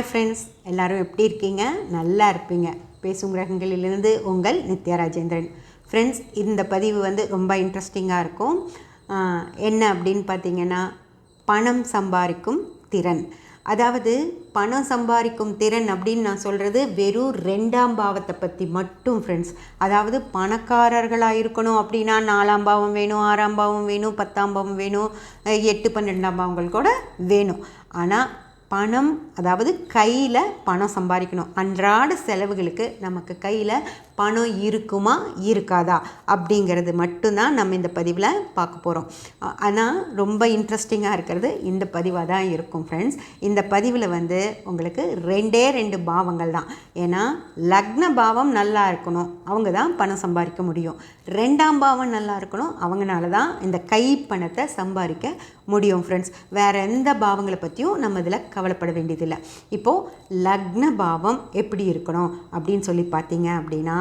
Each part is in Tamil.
ஹாய் ஃப்ரெண்ட்ஸ் எல்லோரும் எப்படி இருக்கீங்க? நல்லா இருப்பீங்க. பேசும் கிரகங்களிலிருந்து உங்கள் நித்யா ராஜேந்திரன். ஃப்ரெண்ட்ஸ் இந்த பதிவு வந்து ரொம்ப இன்ட்ரெஸ்டிங்காக இருக்கும். என்ன அப்படின்னு பார்த்தீங்கன்னா பணம் சம்பாதிக்கும் திறன். அதாவது பணம் சம்பாதிக்கும் திறன் அப்படின்னு நான் சொல்கிறது வெறும் ரெண்டாம் பாவத்தை பற்றி மட்டும் ஃப்ரெண்ட்ஸ் அதாவது பணக்காரர்களாக இருக்கணும் அப்படின்னா நாலாம் பாவம் வேணும் ஆறாம் பாவம் வேணும் பத்தாம் பாவம் வேணும் எட்டு பன்னெண்டாம் பாவங்கள் கூட வேணும். ஆனால் பணம் அதாவது கையில் பணம் சம்பாதிக்கணும். அன்றாட செலவுகளுக்கு நமக்கு கையில் பணம் இருக்குமா இருக்காதா? அப்படிங்கிறது மட்டும்தான் நம்ம இந்த பதிவில் பார்க்க போகிறோம் ஆனால் ரொம்ப இன்ட்ரெஸ்டிங்காக இருக்கிறது இந்த பதிவாக தான் இருக்கும் ஃப்ரெண்ட்ஸ் இந்த பதிவில் வந்து உங்களுக்கு ரெண்டே ரெண்டு பாவங்கள் தான். ஏன்னா லக்ன பாவம் நல்லா இருக்கணும் அவங்க தான் பணம் சம்பாதிக்க முடியும். ரெண்டாம் பாவம் நல்லா இருக்கணும் அவங்கனால தான் இந்த கை பணத்தை சம்பாதிக்க முடியும் ஃப்ரெண்ட்ஸ் வேறு எந்த பாவங்களை பற்றியும் நம்ம இதில் கவலைப்பட வேண்டியதில்லை. இப்போது லக்ன பாவம் எப்படி இருக்கணும் அப்படின்னு சொல்லி பார்த்தீங்க அப்படின்னா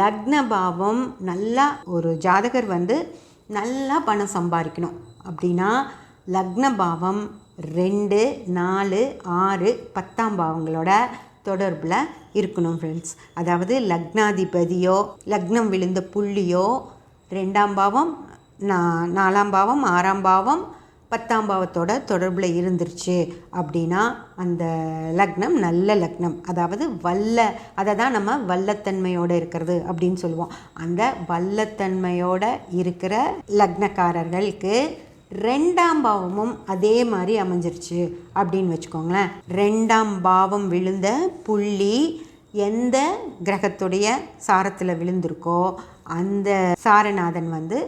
லக்ன பாவம் நல்லா ஒரு ஜாதகர் வந்து நல்லா பணம் சம்பாதிக்கணும். அப்படின்னா லக்ன பாவம் ரெண்டு நாலு ஆறு பத்தாம் பாவங்களோட தொடர்பில் இருக்கணும் ஃப்ரெண்ட்ஸ் அதாவது லக்னாதிபதியோ லக்னம் விழுந்த புள்ளியோ ரெண்டாம் பாவம் நா நாலாம் பாவம் ஆறாம் பாவம் பத்தாம் பாவத்தோட தொடர்பில் இருந்துருச்சு அப்படின்னா அந்த லக்னம் நல்ல லக்னம். அதாவது வல்ல அதை தான் நம்ம வல்லத்தன்மையோடு இருக்கிறது அப்படின்னு சொல்லுவோம். அந்த வல்லத்தன்மையோட இருக்கிற லக்னக்காரர்களுக்கு ரெண்டாம் பாவமும் அதே மாதிரி அமைஞ்சிருச்சு அப்படின்னு வச்சுக்கோங்களேன். ரெண்டாம் பாவம் விழுந்த புள்ளி எந்த கிரகத்துடைய சாரத்தில் விழுந்திருக்கோ அந்த சாரநாதன் வந்து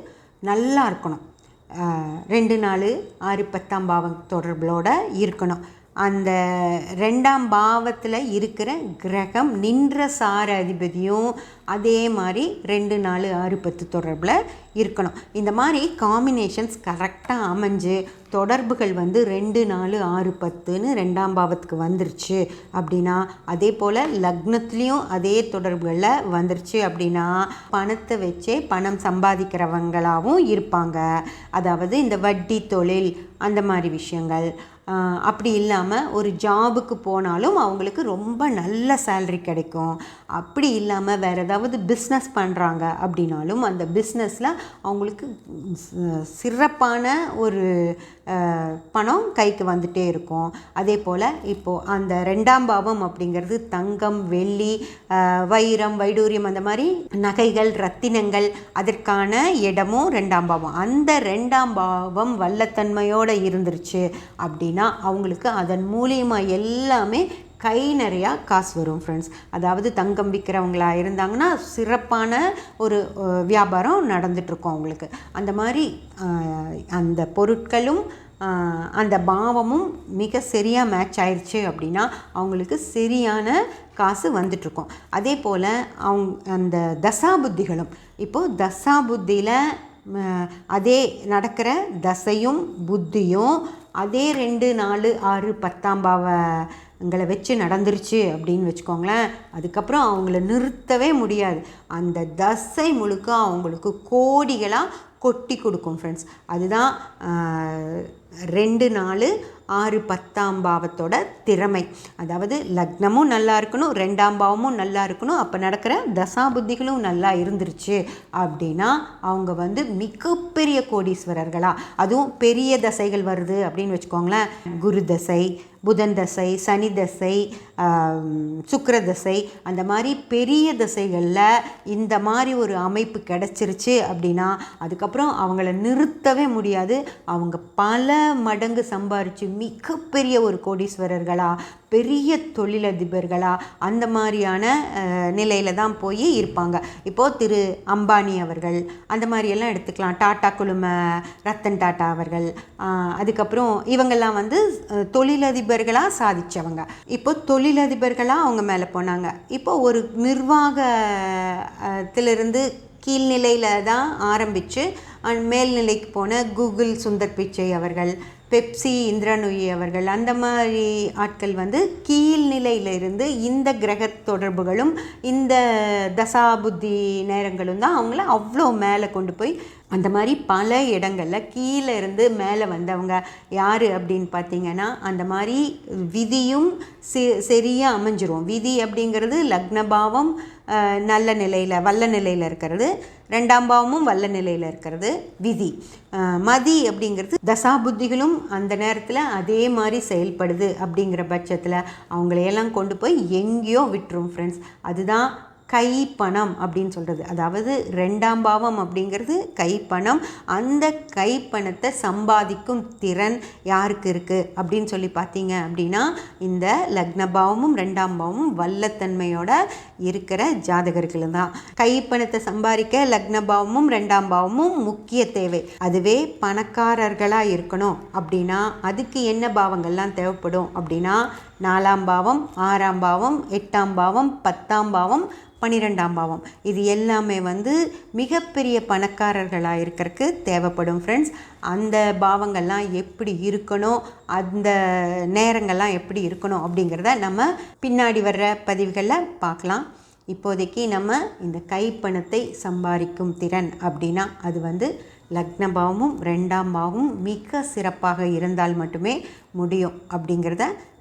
நல்லா இருக்கணும். ரெண்டு நாலு ஆறு பத்தாம் பாவம் தொடர்புகளோட இருக்கணும். அந்த ரெண்டாம் பாவத்தில் இருக்கிற கிரகம் நின்ற சார அதிபதியும் அதே மாதிரி ரெண்டு நாலு ஆறு பத்து தொடர்பில் இருக்கணும். இந்த மாதிரி காம்பினேஷன்ஸ் கரெக்டாக அமைஞ்சு தொடர்புகள் வந்து ரெண்டு நாலு ஆறு பத்துன்னு ரெண்டாம் பாவத்துக்கு வந்துருச்சு அப்படின்னா அதே போல் லக்னத்துலேயும் அதே தொடர்புகளில் வந்துருச்சு அப்படின்னா பணத்தை வச்சே பணம் சம்பாதிக்கிறவங்களாகவும் இருப்பாங்க. அதாவது இந்த வட்டி தொழில் அந்த மாதிரி விஷயங்கள். அப்படி இல்லாமல் ஒரு ஜாபுக்கு போனாலும் அவங்களுக்கு ரொம்ப நல்ல சேல்ரி கிடைக்கும். அப்படி இல்லாமல் வேறு ஏதாவது பிஸ்னஸ் பண்ணுறாங்க அப்படின்னாலும் அந்த பிஸ்னஸில் அவங்களுக்கு சிறப்பான ஒரு பணம் கைக்கு வந்துட்டே இருக்கும். அதே போல் இப்போது அந்த ரெண்டாம் பாவம் அப்படிங்கிறது தங்கம் வெள்ளி வைரம் வைடூரியம் அந்த மாதிரி நகைகள் ரத்தினங்கள் அதற்கான இடமும் ரெண்டாம் பாவம். அந்த ரெண்டாம் பாவம் வல்லத்தன்மையோடு இருந்துருச்சு அப்படின்னா அவங்களுக்கு அதன் மூலியமாக எல்லாமே கை நிறையா காசு வரும் ஃப்ரெண்ட்ஸ் அதாவது தங்கம் விற்கிறவங்களா இருந்தாங்கன்னா சிறப்பான ஒரு வியாபாரம் நடந்துகிட்ருக்கும் அவங்களுக்கு. அந்த மாதிரி அந்த பொருட்களும் அந்த பாவமும் மிக சரியாக மேட்ச் ஆயிடுச்சு அப்படின்னா அவங்களுக்கு சரியான காசு வந்துட்டுருக்கும். அதே போல் அவங்க அந்த தசாபுத்திகளும். இப்போது தசாபுத்தியில் அதே நடக்கிற தசையும் புத்தியும் அதே ரெண்டு நாலு ஆறு பத்தாம் பாவங்களை வச்சு நடந்துருச்சு அப்படின்னு வச்சுக்கோங்களேன். அதுக்கப்புறம் அவங்கள நிறுத்தவே முடியாது. அந்த தசை முழுக்க அவங்களுக்கு கோடிகளாக கொட்டி கொடுக்கும் ஃப்ரெண்ட்ஸ் அதுதான் ரெண்டு நாலு ஆறு பத்தாம் பாவத்தோட திறமை. அதாவது லக்னமும் நல்லா இருக்கணும் ரெண்டாம் பாவமும் நல்லா இருக்கணும். அப்போ நடக்கிற தசாபுத்திகளும் நல்லா இருந்துருச்சு அப்படின்னா அவங்க வந்து மிகப்பெரிய கோடீஸ்வரர்களாக அதுவும் பெரிய தசைகள் வருது அப்படின்னு வச்சுக்கோங்களேன். குரு தசை புதன் தசை சனி தசை சுக்கர தசை அந்த மாதிரி பெரிய தசைகளில் இந்த மாதிரி ஒரு அமைப்பு கிடச்சிருச்சு அப்படின்னா அதுக்கப்புறம் அவங்கள நிறுத்தவே முடியாது. அவங்க பல மடங்கு சம்பாரித்து மிகப்பெரிய ஒரு கோடீஸ்வரர்களா பெரிய தொழிலதிபர்களா அந்த மாதிரியான நிலையில் தான் போய் இருப்பாங்க. இப்போது திரு அம்பானி அவர்கள் அந்த மாதிரியெல்லாம் எடுத்துக்கலாம். டாட்டா குழும ரத்தன் டாட்டா அவர்கள் அதுக்கப்புறம் இவங்கெல்லாம் வந்து தொழிலதிபர் அதிபர்களாக சாதித்தவங்க இப்போ தொழிலதிபர்களாக அவங்க மேலே போனாங்க. இப்போ ஒரு நிர்வாகத்திலிருந்து கீழ்நிலையில் தான் ஆரம்பித்து அண்ட் மேல்நிலைக்கு போன கூகுள் சுந்தர் பிச்சை அவர்கள் பெப்சி இந்திராநொயி அவர்கள் அந்த மாதிரி ஆட்கள் வந்து கீழ்நிலையிலிருந்து இந்த கிரக தொடர்புகளும் இந்த தசாபுத்தி நேரங்களும் தான் அவங்கள அவ்வளோ மேலே கொண்டு போய் அந்த மாதிரி பல இடங்களில் கீழே இருந்து மேலே வந்தவங்க யார் அப்படின்னு பார்த்தீங்கன்னா அந்த மாதிரி விதியும் சி சரியாக அமைஞ்சிரும். விதி அப்படிங்கிறது லக்னபாவம் நல்ல நிலையில் வல்ல நிலையில் இருக்கிறது. ரெண்டாம் பாவமும் வல்ல நிலையில் இருக்கிறது. விதி. மதி அப்படிங்கிறது தசா புத்திகளும் அந்த நேரத்தில் அதே மாதிரி செயல்படுது அப்படிங்கிற பட்சத்தில் அவங்களையெல்லாம் கொண்டு போய் எங்கேயோ விட்டுரும் ஃப்ரெண்ட்ஸ் அதுதான் கைப்பணம் அப்படின்னு சொல்கிறது அதாவது ரெண்டாம் பாவம் அப்படிங்கிறது கைப்பணம். அந்த கைப்பணத்தை சம்பாதிக்கும் திறன் யாருக்கு இருக்குது அப்படின்னு சொல்லி பார்த்தீங்க அப்படின்னா இந்த லக்ன பாவமும் ரெண்டாம் பாவமும் வல்லத்தன்மையோட இருக்கிற ஜாதகர்கள் தான். கைப்பணத்தை சம்பாதிக்க லக்ன பாவமும் ரெண்டாம் பாவமும் முக்கிய தேவை. அதுவே பணக்காரர்களாக இருக்கணும் அப்படின்னா அதுக்கு என்ன பாவங்கள்லாம் தேவைப்படும் அப்படின்னா நாலாம் பாவம் ஆறாம் பாவம் எட்டாம் பாவம் பத்தாம் பாவம் பன்னிரெண்டாம் பாவம். இது எல்லாமே வந்து மிகப்பெரிய பணக்காரர்களாக இருக்கிறதுக்கு தேவைப்படும் ஃப்ரெண்ட்ஸ் அந்த பாவங்கள்லாம் எப்படி இருக்கணும் அந்த நேரங்கள்லாம் எப்படி இருக்கணும் அப்படிங்கிறத நம்ம பின்னாடி வர்ற பதிவுகளில் பார்க்கலாம். இப்போதைக்கு நம்ம இந்த கைப்பணத்தை சம்பாதிக்கும் திறன் அப்படின்னா அது வந்து லக்ன பாவமும் ரெண்டாம் பாவமும் மிக சிறப்பாக இருந்தால் மட்டுமே முடியும் அப்படிங்கிறத